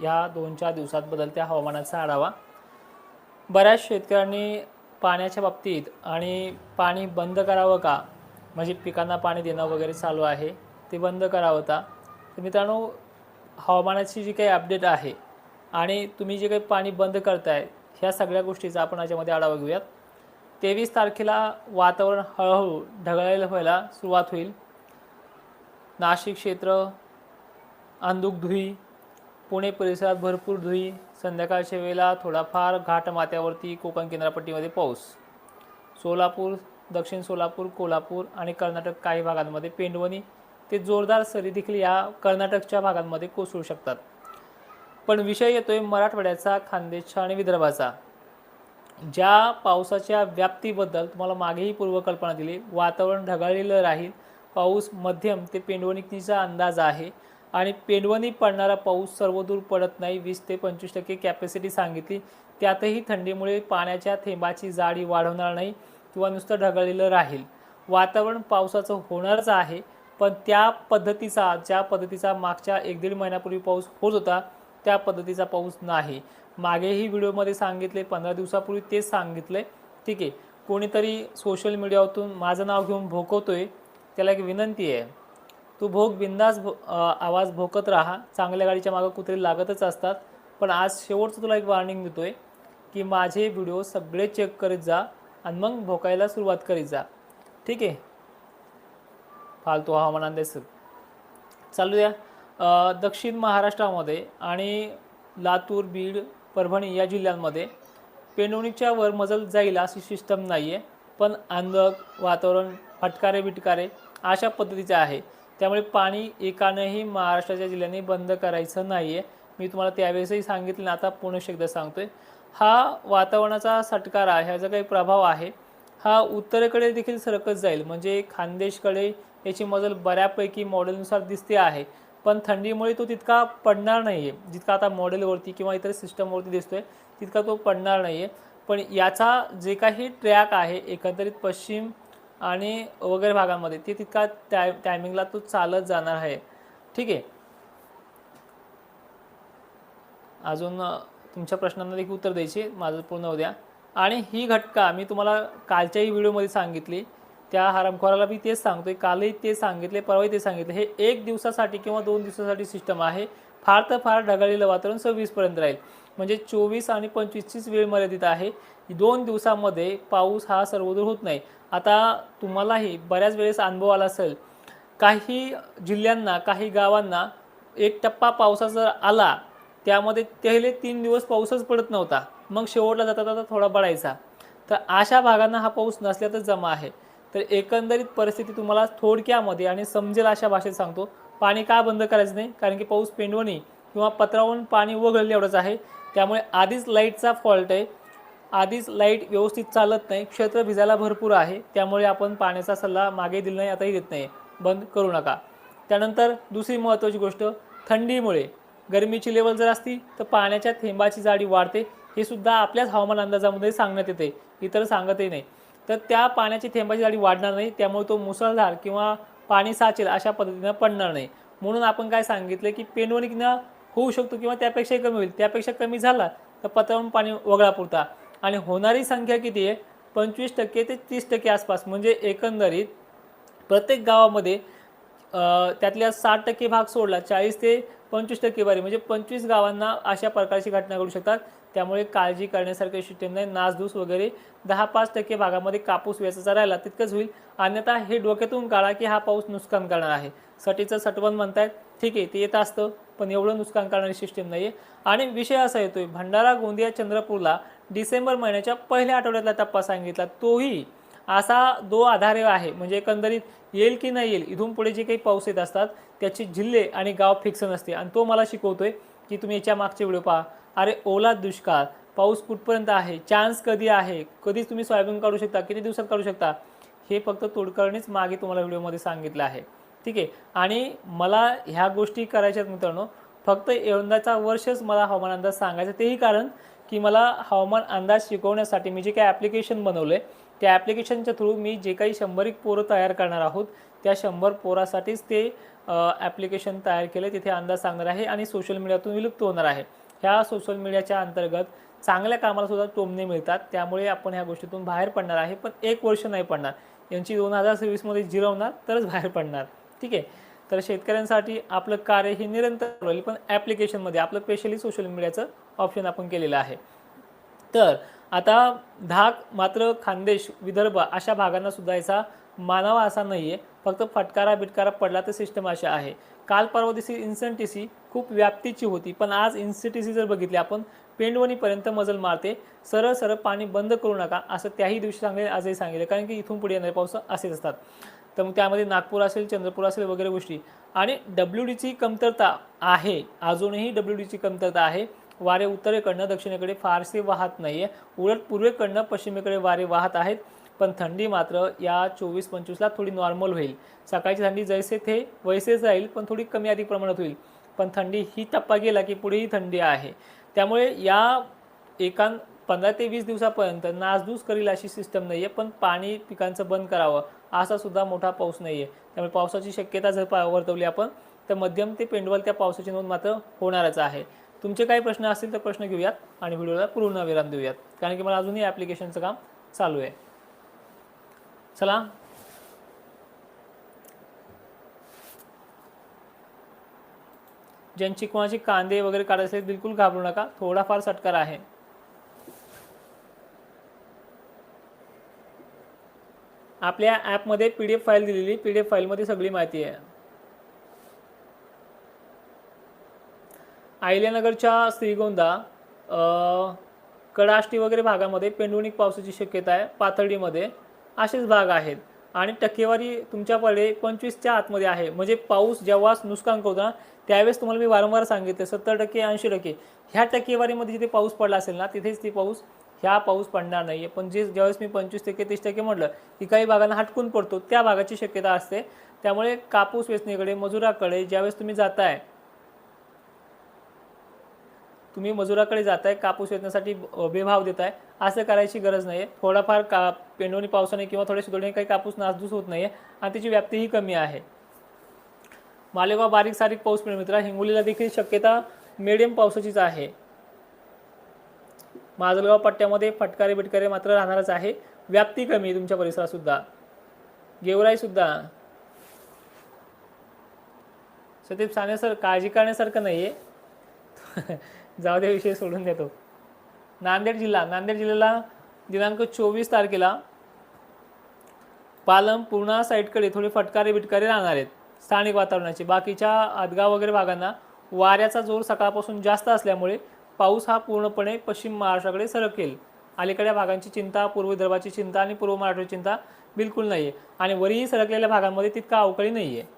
ह्या दोन चार दिवसात बदलत्या हवामानाचा आढावा. बऱ्याच शेतकऱ्यांनी पाण्याच्या बाबतीत आणि पाणी बंद करावं का? म्हणजे पिकांना पाणी देणं वगैरे चालू आहे ते बंद करावं का? तर मित्रांनो हवामानाची जी काही अपडेट आहे आणि तुम्ही जे काही पाणी बंद करताय ह्या सगळ्या गोष्टीचा आपण याच्यामध्ये आढावा घेऊयात. तेवीस तारखेला वातावरण हळूहळू ढगाळलेलं व्हायला सुरुवात होईल. नाशिक क्षेत्र अंदुकधुई पुणे परिसरात भरपूर धुई संध्याकाळच्या वेळेला थोडाफार घाट माथ्यावरती कोकण किनारपट्टीमध्ये पाऊस. सोलापूर दक्षिण सोलापूर कोल्हापूर आणि कर्नाटक काही भागांमध्ये पेंडवणी. ते जोरदार सरी देखील या कर्नाटकच्या भागांमध्ये कोसळू शकतात. पण विषय येतोय मराठवाड्याचा खानदेशचा आणि विदर्भाचा. ज्या पावसाच्या व्याप्तीबद्दल तुम्हाला मागेही पूर्वकल्पना दिली वातावरण ढगाळलेलं राहील पाऊस मध्यम ते पेंडवणीचा अंदाज आहे. आणि पेंडवणी पडणारा पाऊस सर्वदूर पडत नाही वीस ते पंचवीस टक्के कॅपॅसिटी सांगितली. त्यातही थंडीमुळे पाण्याच्या थेंबाची जाडी वाढवणार नाही किंवा नुसतं ढगळलेलं राहील. वातावरण पावसाचं होणारच आहे पण त्या पद्धतीचा ज्या पद्धतीचा मागच्या एक दीड महिन्यापूर्वी पाऊस होत होता त्या पद्धतीचा पाऊस नाही. मागेही व्हिडिओमध्ये सांगितले पंधरा दिवसापूर्वी तेच सांगितले. ठीक आहे कोणीतरी सोशल मीडियावरून माझं नाव घेऊन भोकवतोय त्याला एक विनंती आहे. तू भोग बिंदास भो आवाज भोकत राहा. चांगल्या गाडीच्या मागं कुत्रे लागतच असतात. पण आज शेवटचं तुला एक वॉर्निंग आहे की माझे व्हिडिओ सगळे चेक करीत जा आणि मग भोकायला सुरुवात करीत जा. ठीक आहे? फालतू हवामान अंदाज चालू द्या. दक्षिण महाराष्ट्रामध्ये आणि लातूर बीड परभणी या जिल्ह्यांमध्ये पेंडवणीच्या वर मजल जाईल अशी सिस्टम नाही आहे पण अंधक वातावरण फटकारे बिटकारे अशा पद्धतीचे आहे. त्यामुळे पाणी एकानंही महाराष्ट्राच्या जिल्ह्यांनी बंद करायचं नाही आहे मी तुम्हाला त्यावेळेसही सांगितलं आता पुन्हा एकदा आहे हा वातावरणाचा सटकार आहे ह्याचा काही प्रभाव आहे. हा उत्तरेकडे देखील सरकत जाईल. म्हणजे खानदेशकडे याची मजल बऱ्यापैकी मॉडेलनुसार दिसते आहे. पण थंडीमुळे तो तितका पडणार नाही आहे जितका आता मॉडेलवरती किंवा इतर सिस्टमवरती दिसतोय तितका तो पडणार नाही आहे पण याचा जे काही ट्रॅक आहे एकंदरीत पश्चिम आणि वगैरे भागांमध्ये. ते तितका टाय टायमिंगला तो चालत जाणार आहे. ठीक आहे? अजून तुमच्या प्रश्नांना देखील उत्तर द्यायचे. माझं पूर्ण उद्या आणि ही घटका मी तुम्हाला कालच्याही व्हिडिओमध्ये सांगितली. त्या हरामखोराला मी तेच सांगतोय. कालही ते सांगितले परवाही ते सांगितले. हे एक दिवसासाठी किंवा दोन दिवसासाठी सिस्टम आहे. फार तर फार ढगाळलेलं वातावरण सव्वीसपर्यंत राहील. म्हणजे चोवीस आणि पंचवीसचीच वेळ मर्यादित आहे. दोन दिवसामध्ये पाऊस हा सर्वदूर होत नाही. आता तुम्हालाही बऱ्याच वेळेस अनुभव आला असेल. काही जिल्ह्यांना काही गावांना एक टप्पा पावसा जर आला त्यामध्ये पहिले तीन दिवस पाऊसच पडत नव्हता. मग शेवटला जाता जाता थोडा पडायचा तर अशा भागांना हा पाऊस नसल्यातच जमा आहे. तर एकंदरीत परिस्थिती तुम्हाला थोडक्यामध्ये आणि समजेल अशा भाषेत सांगतो. पाणी का बंद करायचं नाही? कारण की पाऊस पेंडवणी किंवा पत्रावरून पाणी वगळलं एवढंच आहे. त्यामुळे आधीच लाईटचा फॉल्ट आहे. आधीच लाइट व्यवस्थित चालत नाही. क्षेत्र भिजायला भरपूर आहे. त्यामुळे आपण पाण्याचा सल्ला मागे दिला नाही आताही देत नाही. बंद करू नका. त्यानंतर दुसरी महत्त्वाची गोष्ट थंडीमुळे गरमीची लेवल जर असती तर पाण्याच्या थेंबाची जाडी वाढते. हे सुद्धा आपल्याच हवामान अंदाजामध्ये सांगण्यात येते. इतर सांगतही नाही. तर त्या पाण्याची थेंबाची जाडी वाढणार नाही. त्यामुळे तो मुसळधार किंवा पाणी साचेल अशा पद्धतीनं पडणार नाही. म्हणून आपण काय सांगितलं की पेनवणिकनं होऊ शकतो किंवा त्यापेक्षाही कमी होईल. त्यापेक्षा कमी झाला तर पत्रावरून पाणी वगळा पुरता. आणि होणारी संख्या किती आहे? पंचवीस टक्के ते तीस टक्के आसपास. म्हणजे एकंदरीत प्रत्येक गावामध्ये त्यातल्या साठ टक्के भाग सोडला चाळीस ते पंचवीस टक्के बारी. म्हणजे पंचवीस गावांना अशा प्रकारची घटना घडू शकतात. त्यामुळे काळजी करण्यासारखे सिस्टम नाही. नासधूस वगैरे दहा पाच टक्के भागामध्ये कापूस वेचायचा राहिला तितकंच होईल. अन्यथा हे डोक्यातून काढा की हा पाऊस नुकसान करणार आहे. सटीचं सटवण म्हणतायत. ठीक आहे ते येत असतं. पण एवढं नुकसान करणारी सिस्टीम नाही आहे आणि विषय असा येतोय भंडारा गोंदिया चंद्रपूरला डिसेंबर महिन्याच्या पहिल्या आठवड्यातला टप्पा सांगितला. तोही असा दो आधारे आहे. म्हणजे एकंदरीत येईल की नाही येईल इथून पुढे जे काही पाऊस येत असतात त्याची जिल्हे आणि गाव फिक्स नसते. आणि तो मला शिकवतोय की तुम्ही याच्या मागचे व्हिडिओ पहा. अरे ओला दुष्काळ पाऊस कुठपर्यंत आहे? चान्स कधी आहे? कधी तुम्ही सोयाबीन काढू शकता किती दिवसात काढू शकता? हे फक्त तोडकरणीच मागे तुम्हाला व्हिडिओमध्ये सांगितलं आहे. ठीक आहे. आणि मला ह्या गोष्टी करायच्या आहेत मित्रांनो. फक्त यंदाचा वर्षच मला हवामान अंदाज सांगायचा तेही कारण की मला हवामान अंदाज शिकवण्यासाठी मी जे काही ॲप्लिकेशन बनवलं आहे त्या ॲप्लिकेशनच्या थ्रू मी जे काही शंभर एक पोरं तयार करणार आहोत त्या शंभर पोरासाठीच ते ॲप्लिकेशन तयार केलं तिथे अंदाज सांगणार आहे आणि सोशल मीडियातून विलुप्त होणार आहे. ह्या सोशल मीडियाच्या अंतर्गत चांगल्या कामाला सुद्धा टोमणे मिळतात. त्यामुळे आपण ह्या गोष्टीतून बाहेर पडणार आहे. पण एक वर्ष नाही पडणार. यांची दोन हजार सव्वीसमध्ये जिरवणार तरच बाहेर पडणार. ठीक आहे? तर शेतकऱ्यांसाठी आपलं कार्य हे निरंतर राहील पण ॲप्लिकेशनमध्ये आपलं स्पेशली सोशल मीडियाचं ऑप्शन आपण केलेलं आहे. तर आता धाक मात्र खानदेश विदर्भ अशा भागांना सुद्धा याचा मानावा असा नाही आहे फक्त फटकारा बिटकारा पडला तर सिस्टम अशा आहे. काल परवा दिवशी इन्संटीसी खूप व्याप्तीची होती पण आज इन्सिटीसी जर बघितली आपण पेंडवणीपर्यंत मजल मारते. सरळ सरळ पाणी बंद करू नका असं त्याही दिवशी सांगेल आजही सांगितलं कारण की इथून पुढे येणारे पाऊस असेच असतात. तर मग त्यामध्ये नागपूर असेल चंद्रपूर असेल वगैरे गोष्टी. आणि डब्ल्यू डीची कमतरता आहे अजूनही डब्ल्यू डीची कमतरता आहे. वारे उत्तरेकडनं दक्षिणेकडे फारसे वाहत नाही आहे उलट पूर्वेकडनं पश्चिमेकडे वारे वाहत आहेत पण थंडी मात्र या चोवीस पंचवीसला थोडी नॉर्मल होईल. सकाळची थंडी जैसे थे वैसेच राहील पण थोडी कमी अधिक प्रमाणात होईल. पण थंडी ही टप्पा गेला की पुढेही थंडी आहे. त्यामुळे या एका पंधरा ते वीस दिवसापर्यंत नासधूस करील अशी सिस्टम नाही आहे पण पाणी पिकांचं बंद करावं असा सुद्धा मोठा पाऊस नाही आहे त्यामुळे पावसाची शक्यता जर पा वर्तवली आपण तर मध्यम ते पेंडवल त्या पावसाची नोंद मात्र होणारच आहे. तुमचे काही प्रश्न असतील तर प्रश्न घेऊयात आणि व्हिडिओला पूर्ण विराम देऊयात. कारण की मला अजूनही ॲप्लिकेशनचं काम चालू आहे. चला. ज्यांची कोणाची कांदे वगैरे काढायचे बिलकुल घाबरू नका. थोडाफार सटकार आहे. आपल्या ॲपमध्ये पी डी एफ फाईल दिलेली पी डी एफ फाईलमध्ये सगळी माहिती आहे. आयल्यानगरच्या श्रीगोंदा कडाष्टी वगैरे भागामध्ये पेंडुणिक पावसाची शक्यता आहे. पाथर्डीमध्ये असेच भाग आहेत. आणि टक्केवारी तुमच्याकडे पंचवीसच्या आतमध्ये आहे. म्हणजे पाऊस जेव्हा नुकसान करतो ना त्यावेळेस तुम्हाला मी वारंवार सांगितले सत्तर टक्के ऐंशी टक्के. ह्या टक्केवारीमध्ये जिथे पाऊस पडला असेल ना तिथेच ती पाऊस ह्या पाऊस पडणार नाही आहे पण जे ज्यावेळेस मी पंचवीस टक्के तीस टक्के म्हटलं की काही भागांना हटकून पडतो त्या भागाची शक्यता असते. त्यामुळे कापूस वेचणीकडे मजुराकडे ज्यावेळेस तुम्ही जाताय तुम्ही मजुराकडे जाताय कापूस वेचण्यासाठी बेभाव देताय असं करायची गरज नाही आहे थोडाफार का पेंडोनी पावसाने किंवा थोड्या शिदोडीने काही कापूस नासधूस होत नाही आहे आणि त्याची व्याप्तीही कमी आहे. मालेगाव बारीक सारीक पाऊस मिळेल मित्रा. हिंगोलीला देखील शक्यता मिडियम पावसाचीच आहे. माजलगाव पट्ट्यामध्ये फटकारे बिटकारे मात्र राहणारच आहे. व्याप्ती कमी आहे तुमच्या परिसरातसुद्धा. गेवराईसुद्धा. सतीप साने सर काळजी करण्यासारखं नाही आहे जाऊ दे विषय सोडून देतो. नांदेड जिल्हा. नांदेड जिल्ह्याला दिनांक चोवीस तारखेला पालम पूर्णा साईडकडे थोडे फटकारे बिटकारे राहणार आहेत. स्थानिक वातावरणाचे. बाकीच्या आदगाव वगैरे भागांना वाऱ्याचा जोर सकाळपासून जास्त असल्यामुळे पाऊस हा पूर्णपणे पश्चिम महाराष्ट्राकडे सरकेल. अलीकड्या भागांची चिंता पूर्व विदर्भाची चिंता आणि पूर्व महाराष्ट्राची चिंता बिलकुल नाही आहे आणि वरीही सरकलेल्या भागांमध्ये तितका अवकाळी नाही आहे